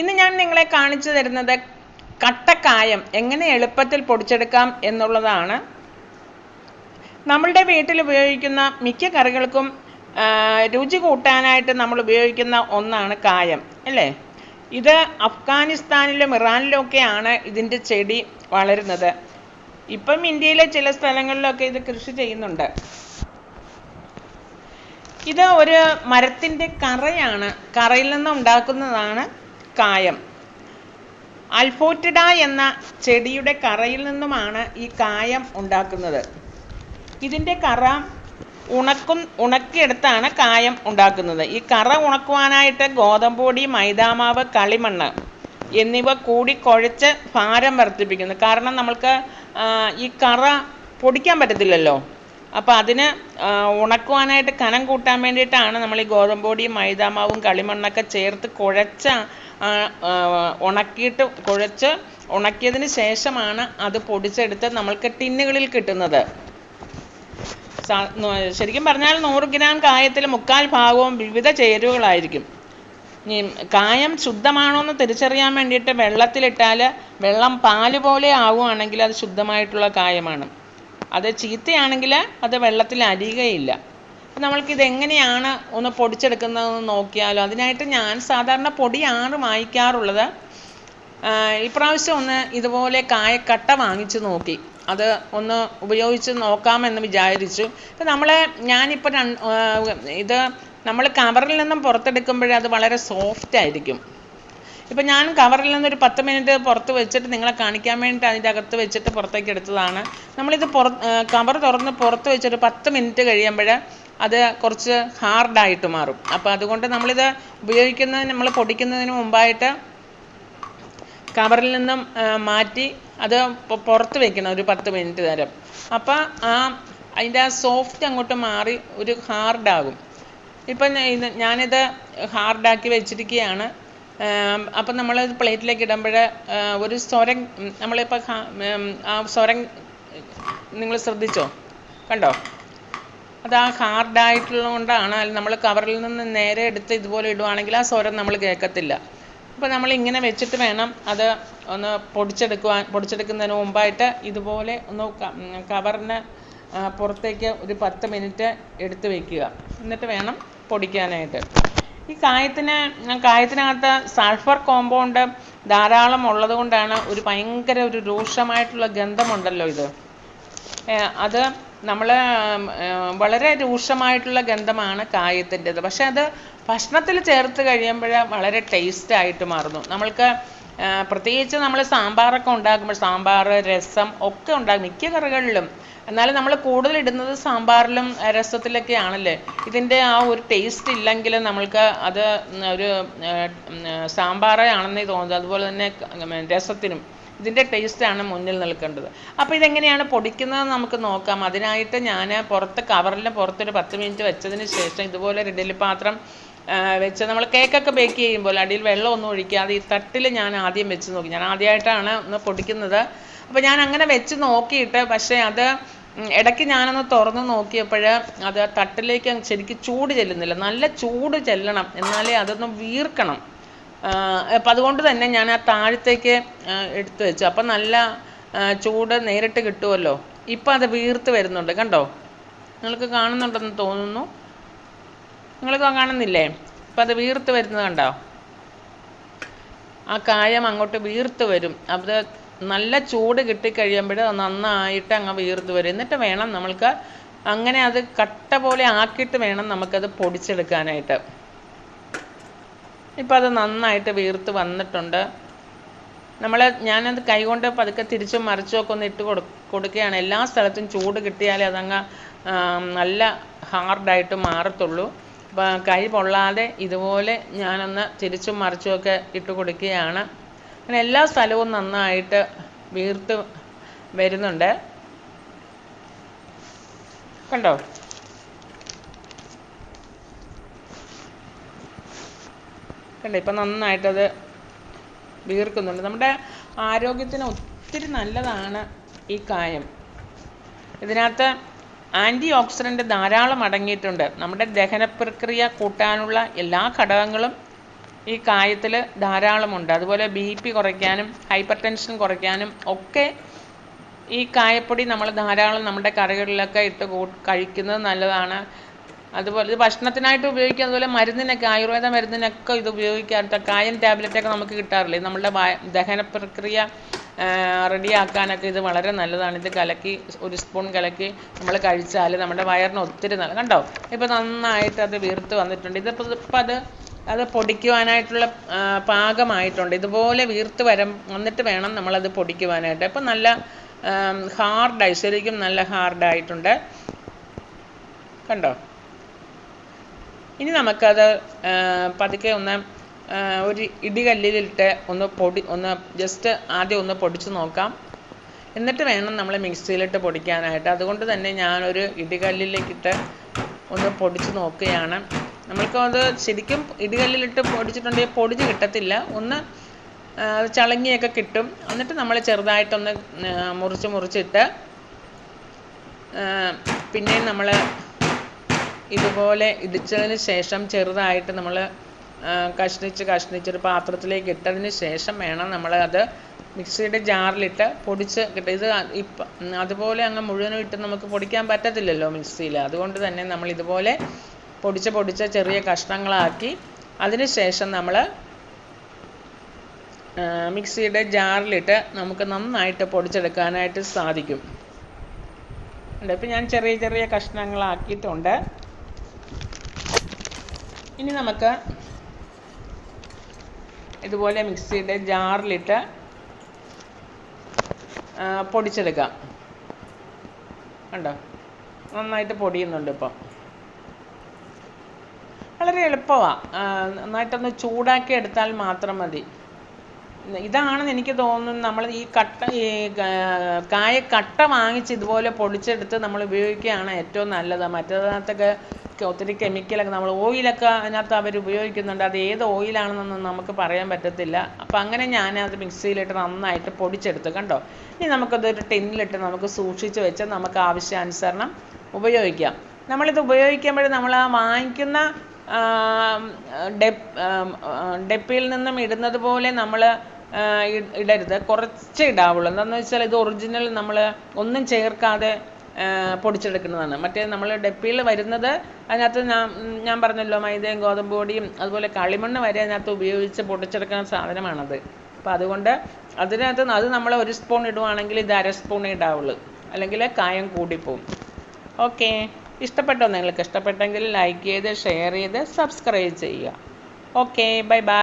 ഇന്ന് ഞാൻ നിങ്ങളെ കാണിച്ചു തരുന്നത് കട്ടക്കായം എങ്ങനെ എളുപ്പത്തിൽ പൊടിച്ചെടുക്കാം എന്നുള്ളതാണ്. നമ്മളുടെ വീട്ടിൽ ഉപയോഗിക്കുന്ന മിക്ക കറികൾക്കും രുചി കൂട്ടാനായിട്ട് നമ്മൾ ഉപയോഗിക്കുന്ന ഒന്നാണ് കായം അല്ലേ? ഇത് അഫ്ഗാനിസ്ഥാനിലും ഇറാനിലും ഒക്കെയാണ് ഇതിന്റെ ചെടി വളരുന്നത്. ഇപ്പം ഇന്ത്യയിലെ ചില സ്ഥലങ്ങളിലൊക്കെ ഇത് കൃഷി ചെയ്യുന്നുണ്ട്. ഇത് ഒരു മരത്തിന്റെ കറയാണ് കറയിൽ നിന്ന് ഉണ്ടാക്കുന്നതാണ് കായം. അൽഫോറ്റിഡ എന്ന ചെടിയുടെ കറയിൽ നിന്നുമാണ് ഈ കായം ഉണ്ടാക്കുന്നത്. ഇതിന്റെ കറ ഉണക്കും ഉണക്കിയെടുത്താണ് കായം ഉണ്ടാക്കുന്നത്. ഈ കറ ഉണക്കുവാനായിട്ട് ഗോതമ്പൊടി മൈദാമാവ് കളിമണ്ണ് എന്നിവ കൂടി കുഴച്ച് ഭാരം വർദ്ധിപ്പിക്കുന്നു. കാരണം നമ്മൾക്ക് ഈ കറ പൊടിക്കാൻ പറ്റത്തില്ലല്ലോ. അപ്പോൾ അതിന് ഉണക്കുവാനായിട്ട് കനം കൂട്ടാൻ വേണ്ടിയിട്ടാണ് നമ്മൾ ഈ ഗോതമ്പൊടിയും മൈദാമാവും കളിമണ്ണൊക്കെ ചേർത്ത് കുഴച്ച ഉണക്കിയിട്ട് കുഴച്ച് ഉണക്കിയതിന് ശേഷമാണ് അത് പൊടിച്ചെടുത്ത് നമ്മൾക്ക് ടിന്നുകളിൽ കിട്ടുന്നത്. ശരിക്കും പറഞ്ഞാൽ നൂറ് ഗ്രാം കായത്തിൽ മുക്കാൽ ഭാഗവും വിവിധ ചേരുവകളായിരിക്കും. കായം ശുദ്ധമാണോ എന്ന് തിരിച്ചറിയാൻ വേണ്ടിയിട്ട് വെള്ളത്തിലിട്ടാൽ വെള്ളം പാൽ പോലെ ആവുകയാണെങ്കിൽ അത് ശുദ്ധമായിട്ടുള്ള കായമാണ്. അത് ചീത്തയാണെങ്കിൽ അത് വെള്ളത്തിൽ അലിയുകയില്ല അപ്പം നമ്മൾക്കിത് എങ്ങനെയാണ് ഒന്ന് പൊടിച്ചെടുക്കുന്നതെന്ന് നോക്കിയാലോ. അതിനായിട്ട് ഞാൻ സാധാരണ പൊടിയാണ് വാങ്ങിക്കാറുള്ളത്. ഇപ്രാവശ്യം ഒന്ന് ഇതുപോലെ കായക്കട്ട വാങ്ങിച്ചു നോക്കി. അത് ഒന്ന് ഉപയോഗിച്ച് നോക്കാമെന്ന് വിചാരിച്ചു. ഇപ്പം നമ്മൾ ഞാനിപ്പോൾ രണ്ട് ഇത് നമ്മൾ കവറിൽ നിന്നും പുറത്തെടുക്കുമ്പോഴേ അത് വളരെ സോഫ്റ്റ് ആയിരിക്കും. ഇപ്പം ഞാൻ കവറിൽ നിന്നൊരു പത്ത് മിനിറ്റ് പുറത്ത് വെച്ചിട്ട് നിങ്ങളെ കാണിക്കാൻ വേണ്ടിയിട്ട് അതിന്റെ അകത്ത് വെച്ചിട്ട് പുറത്തേക്ക് എടുത്തതാണ്. നമ്മളിത് പുറ കവർ തുറന്ന് പുറത്ത് വെച്ചൊരു പത്ത് മിനിറ്റ് കഴിയുമ്പോൾ അത് കുറച്ച് ഹാർഡായിട്ട് മാറും. അപ്പോൾ അതുകൊണ്ട് നമ്മളിത് ഉപയോഗിക്കുന്നതിന് നമ്മൾ പൊടിക്കുന്നതിന് മുമ്പായിട്ട് കവറിൽ നിന്നും മാറ്റി അത് പുറത്ത് വെക്കണം ഒരു പത്ത് മിനിറ്റ് നേരം. അപ്പം ആ അതിന്റെ ആ സോഫ്റ്റ് അങ്ങോട്ട് മാറി ഒരു ഹാർഡാകും. ഇപ്പം ഇത് ഞാനിത് ഹാർഡാക്കി വെച്ചിരിക്കുകയാണ്. അപ്പം നമ്മൾ പ്ലേറ്റിലേക്ക് ഇടുമ്പോൾ ഒരു സ്വരം നമ്മളിപ്പോൾ ആ സ്വരം നിങ്ങൾ ശ്രദ്ധിച്ചോ? കണ്ടോ? അത് ആ ഹാർഡായിട്ടുള്ളത് കൊണ്ടാണ് നമ്മൾ കവറിൽ നിന്ന് നേരെ എടുത്ത് ഇതുപോലെ ഇടുവാണെങ്കിൽ ആ സ്വരം നമ്മൾ കേൾക്കത്തില്ല. അപ്പോൾ നമ്മൾ ഇങ്ങനെ വെച്ചിട്ട് വേണം അത് ഒന്ന് പൊടിച്ചെടുക്കുവാൻ പൊടിച്ചെടുക്കുന്നതിന് മുമ്പായിട്ട് ഇതുപോലെ ഒന്ന് കവറിന് പുറത്തേക്ക് ഒരു പത്ത് മിനിറ്റ് എടുത്ത് വെക്കുക. എന്നിട്ട് വേണം പൊടിക്കാനായിട്ട്. ഈ കായത്തിന് കായത്തിനകത്ത് സൾഫർ കോമ്പൗണ്ട് ധാരാളം ഉള്ളത് കൊണ്ടാണ് ഒരു ഭയങ്കര ഒരു രൂക്ഷമായിട്ടുള്ള ഗന്ധമുണ്ടല്ലോ ഇത്. അത് നമ്മൾ വളരെ രൂക്ഷമായിട്ടുള്ള ഗന്ധമാണ് കായത്തിന്റെത്. പക്ഷെ അത് ഭക്ഷണത്തിൽ ചേർത്ത് കഴിയുമ്പോൾ വളരെ ടേസ്റ്റ് ആയിട്ട് മാറുന്നു. നമ്മൾക്ക് പ്രത്യേകിച്ച് നമ്മൾ സാമ്പാറൊക്കെ ഉണ്ടാക്കുമ്പോൾ സാമ്പാർ രസം ഒക്കെ ഉണ്ടാകും മിക്ക കറികളിലും. എന്നാലും നമ്മൾ കൂടുതൽ ഇടുന്നത് സാമ്പാറിലും രസത്തിലൊക്കെ ആണല്ലേ ഇതിന്റെ ആ ഒരു ടേസ്റ്റ് ഇല്ലെങ്കിൽ നമ്മൾക്ക് അത് ഒരു സാമ്പാറേ ആണെന്നേ തോന്നുന്നത്. അതുപോലെ തന്നെ രസത്തിനും. ഇതിന്റെ ടേസ്റ്റാണ് മുന്നിൽ നിൽക്കേണ്ടത്. അപ്പോൾ ഇതെങ്ങനെയാണ് പൊടിക്കുന്നത് നമുക്ക് നോക്കാം. അതിനായിട്ട് ഞാൻ പുറത്ത് കവറിൽ പുറത്തൊരു പത്ത് മിനിറ്റ് വെച്ചതിന് ശേഷം ഇതുപോലെ ഒരു ഇഡലി പാത്രം വെച്ച് നമ്മൾ കേക്കൊക്കെ ബേക്ക് ചെയ്യുമ്പോൾ അടിയിൽ വെള്ളം ഒന്നും ഒഴിക്കാതെ ഈ തട്ടിൽ ഞാൻ ആദ്യം വെച്ച് നോക്കി. ഞാൻ ആദ്യമായിട്ടാണ് ഒന്ന് പൊടിക്കുന്നത്. അപ്പോൾ ഞാൻ അങ്ങനെ വെച്ച് നോക്കിയിട്ട് പക്ഷേ അത് ഇടയ്ക്ക് ഞാനൊന്ന് തുറന്ന് നോക്കിയപ്പോൾ അത് തട്ടിലേക്ക് ശരിക്കും ചൂട് ചെല്ലുന്നില്ല. നല്ല ചൂട് ചെല്ലണം. എന്നാലേ അതൊന്ന് വീർക്കണം. അപ്പം അതുകൊണ്ട് തന്നെ ഞാൻ ആ താഴത്തേക്ക് എടുത്തു വെച്ചു. അപ്പം നല്ല ചൂട് നേരിട്ട് കിട്ടുമല്ലോ ഇപ്പം അത് വീർത്ത് വരുന്നുണ്ട്. കണ്ടോ? നിങ്ങൾക്ക് കാണുന്നുണ്ടെന്ന് തോന്നുന്നു. നിങ്ങൾക്ക് കാണുന്നില്ലേ? ഇപ്പം അത് വീർത്ത് വരുന്നത് കണ്ടോ? ആ കായം അങ്ങോട്ട് വീർത്ത് വരും. അത് നല്ല ചൂട് കിട്ടിക്കഴിയുമ്പോൾ നന്നായിട്ട് അങ്ങ് വീർത്ത് വരും. എന്നിട്ട് വേണം നമ്മൾക്ക് അങ്ങനെ അത് കട്ട പോലെ ആക്കിയിട്ട് വേണം നമുക്കത് പൊടിച്ചെടുക്കാനായിട്ട്. ഇപ്പം അത് നന്നായിട്ട് വീർത്ത് വന്നിട്ടുണ്ട്. നമ്മൾ ഞാനത് കൈകൊണ്ട് പതുക്കെ തിരിച്ചും മറിച്ചും ഒക്കെ ഒന്ന് ഇട്ട് കൊടു കൊടുക്കുകയാണ്. എല്ലാ സ്ഥലത്തും ചൂട് കിട്ടിയാലേ അതങ്ങ് നല്ല ഹാർഡായിട്ട് മാറത്തുള്ളൂ. അപ്പം കൈ പൊള്ളാതെ ഇതുപോലെ ഞാനൊന്ന് തിരിച്ചും മറിച്ചും ഒക്കെ ഇട്ട് കൊടുക്കുകയാണ്. അങ്ങനെ എല്ലാ സ്ഥലവും നന്നായിട്ട് വീർത്ത് വരുന്നുണ്ട്. കണ്ടോ? കണ്ടോ ഇപ്പം നന്നായിട്ടത് വീർക്കുന്നുണ്ട്. നമ്മുടെ ആരോഗ്യത്തിന് ഒത്തിരി നല്ലതാണ് ഈ കായം. ഇതിനകത്ത് ആന്റി ഓക്സിഡന്റ് ധാരാളം അടങ്ങിയിട്ടുണ്ട്. നമ്മുടെ ദഹന പ്രക്രിയ കൂട്ടാനുള്ള എല്ലാ ഘടകങ്ങളും ഈ കായത്തിൽ ധാരാളമുണ്ട്. അതുപോലെ ബി പി കുറയ്ക്കാനും ഹൈപ്പർ ടെൻഷൻ കുറയ്ക്കാനും ഒക്കെ ഈ കായപ്പൊടി നമ്മൾ ധാരാളം നമ്മുടെ കറികളിലൊക്കെ ഇട്ട് കഴിക്കുന്നത് നല്ലതാണ്. അതുപോലെ ഇത് ഭക്ഷണത്തിനായിട്ട് ഉപയോഗിക്കുക അതുപോലെ മരുന്നിനൊക്കെ ആയുർവേദ മരുന്നിനൊക്കെ ഇത് ഉപയോഗിക്കാത്ത കായൻ ടാബ്ലറ്റ് ടാബ്ലറ്റൊക്കെ നമുക്ക് കിട്ടാറില്ലേ? നമ്മുടെ ദഹന പ്രക്രിയ റെഡിയാക്കാനൊക്കെ ഇത് വളരെ നല്ലതാണ്. ഇത് കലക്കി ഒരു സ്പൂൺ കലക്കി നമ്മൾ കഴിച്ചാൽ നമ്മുടെ വയറിന് ഒത്തിരി നല്ല കണ്ടോ? ഇപ്പോൾ നന്നായിട്ട് അത് വീർത്ത് വന്നിട്ടുണ്ട്. ഇതിപ്പോൾ ഇപ്പം അത് അത് പൊടിക്കുവാനായിട്ടുള്ള പാകമായിട്ടുണ്ട്. ഇതുപോലെ വീർത്ത് വരം വന്നിട്ട് വേണം നമ്മളത് പൊടിക്കുവാനായിട്ട്. അപ്പം നല്ല ഹാർഡായി ശരിക്കും നല്ല ഹാർഡായിട്ടുണ്ട്. കണ്ടോ? ഇനി നമുക്കത് പതുക്കെ ഒന്ന് ഒരു ഇടികല്ലിലിട്ട് ഒന്ന് പൊടി ഒന്ന് ജസ്റ്റ് ആദ്യം ഒന്ന് പൊടിച്ച് നോക്കാം. എന്നിട്ട് വേണം നമ്മൾ മിക്സിയിലിട്ട് പൊടിക്കാനായിട്ട്. അതുകൊണ്ട് തന്നെ ഞാനൊരു ഇടികല്ലിലേക്കിട്ട് ഒന്ന് പൊടിച്ച് നോക്കുകയാണ്. നമ്മൾക്ക് അത് ശരിക്കും ഇടികല്ലിലിട്ട് പൊടിച്ചിട്ടുണ്ടെങ്കിൽ പൊടിച്ച് കിട്ടത്തില്ല. ഒന്ന് ചളങ്ങിയൊക്കെ കിട്ടും. എന്നിട്ട് നമ്മൾ ചെറുതായിട്ടൊന്ന് മുറിച്ച് മുറിച്ചിട്ട് പിന്നെ പിന്നെയും നമ്മൾ ഇതുപോലെ ഇടിച്ചതിന് ശേഷം ചെറുതായിട്ട് നമ്മൾ കഷ്ണിച്ച് കഷ്ണിച്ച് ഒരു പാത്രത്തിലേക്ക് ഇട്ടതിന് ശേഷം വേണം നമ്മൾ അത് മിക്സിയുടെ ജാറിലിട്ട് പൊടിച്ച് കിട്ടും. ഇത് ഇപ്പം അതുപോലെ അങ്ങ് മുഴുവനും ഇട്ട് നമുക്ക് പൊടിക്കാൻ പറ്റത്തില്ലല്ലോ മിക്സിയിൽ അതുകൊണ്ട് തന്നെ നമ്മൾ ഇതുപോലെ പൊടിച്ച് പൊടിച്ച് ചെറിയ കഷ്ണങ്ങളാക്കി അതിന് ശേഷം നമ്മൾ മിക്സിയുടെ ജാറിലിട്ട് നമുക്ക് നന്നായിട്ട് പൊടിച്ചെടുക്കാനായിട്ട് സാധിക്കും. ഇപ്പം ഞാൻ ചെറിയ ചെറിയ കഷ്ണങ്ങളാക്കിയിട്ടുണ്ട്. ഇനി നമുക്ക് ഇതുപോലെ മിക്സിയുടെ ജാറിലിട്ട് പൊടിച്ചെടുക്കാം. കണ്ടോ? നന്നായിട്ട് പൊടിയുന്നുണ്ട് ഇപ്പം. വളരെ എളുപ്പമാണ് നന്നായിട്ടൊന്ന് ചൂടാക്കി എടുത്താൽ മാത്രം മതി. ഇതാണ് എനിക്ക് തോന്നുന്നു നമ്മൾ ഈ കട്ട ഈ കായ കട്ട വാങ്ങിച്ച് ഇതുപോലെ പൊടിച്ചെടുത്ത് നമ്മൾ ഉപയോഗിക്കുകയാണ് ഏറ്റവും നല്ലത്. മറ്റേതിനകത്തൊക്കെ ഒത്തിരി കെമിക്കലൊക്കെ നമ്മൾ ഓയിലൊക്കെ അതിനകത്ത് അവർ ഉപയോഗിക്കുന്നുണ്ട്. അത് ഏത് ഓയിലാണെന്നൊന്നും നമുക്ക് പറയാൻ പറ്റത്തില്ല. അപ്പം അങ്ങനെ ഞാൻ അത് മിക്സിയിലിട്ട് നന്നായിട്ട് പൊടിച്ചെടുത്ത്. കണ്ടോ? ഇനി നമുക്കതൊരു ടിന്നിലിട്ട് നമുക്ക് സൂക്ഷിച്ച് വെച്ച് നമുക്ക് ആവശ്യാനുസരണം ഉപയോഗിക്കാം. നമ്മളിത് ഉപയോഗിക്കുമ്പോൾ നമ്മൾ ആ വാങ്ങിക്കുന്ന ഡെപ്പിൽ നിന്നും ഇടുന്നത് പോലെ നമ്മൾ ഇടരുത്. കുറച്ച് ഇടാവുള്ളൂ. എന്താണെന്ന് വെച്ചാൽ ഇത് ഒറിജിനൽ നമ്മൾ ഒന്നും ചേർക്കാതെ പൊടിച്ചെടുക്കുന്നതാണ്. മറ്റേ നമ്മൾ ഡപ്പിയിൽ വരുന്നത് അതിനകത്ത് ഞാൻ ഞാൻ പറഞ്ഞല്ലോ മൈദയും ഗോതമ്പ് പൊടിയും അതുപോലെ കളിമണ്ണ് വരെ അതിനകത്ത് ഉപയോഗിച്ച് പൊടിച്ചെടുക്കുന്ന സാധനമാണത്. അപ്പോൾ അതുകൊണ്ട് അതിനകത്ത് അത് നമ്മൾ ഒരു സ്പൂൺ ഇടുവാണെങ്കിൽ ഇത് അര സ്പൂൺ ഇടാവുള്ളൂ. അല്ലെങ്കിൽ കായം കൂടിപ്പോവും. ഓക്കെ. ഇഷ്ടപ്പെട്ടോ നിങ്ങൾക്ക് ഇഷ്ടപ്പെട്ടെങ്കിൽ ലൈക്ക് ചെയ്ത് ഷെയർ ചെയ്ത് സബ്സ്ക്രൈബ് ചെയ്യുക. ഓക്കെ. Bye bye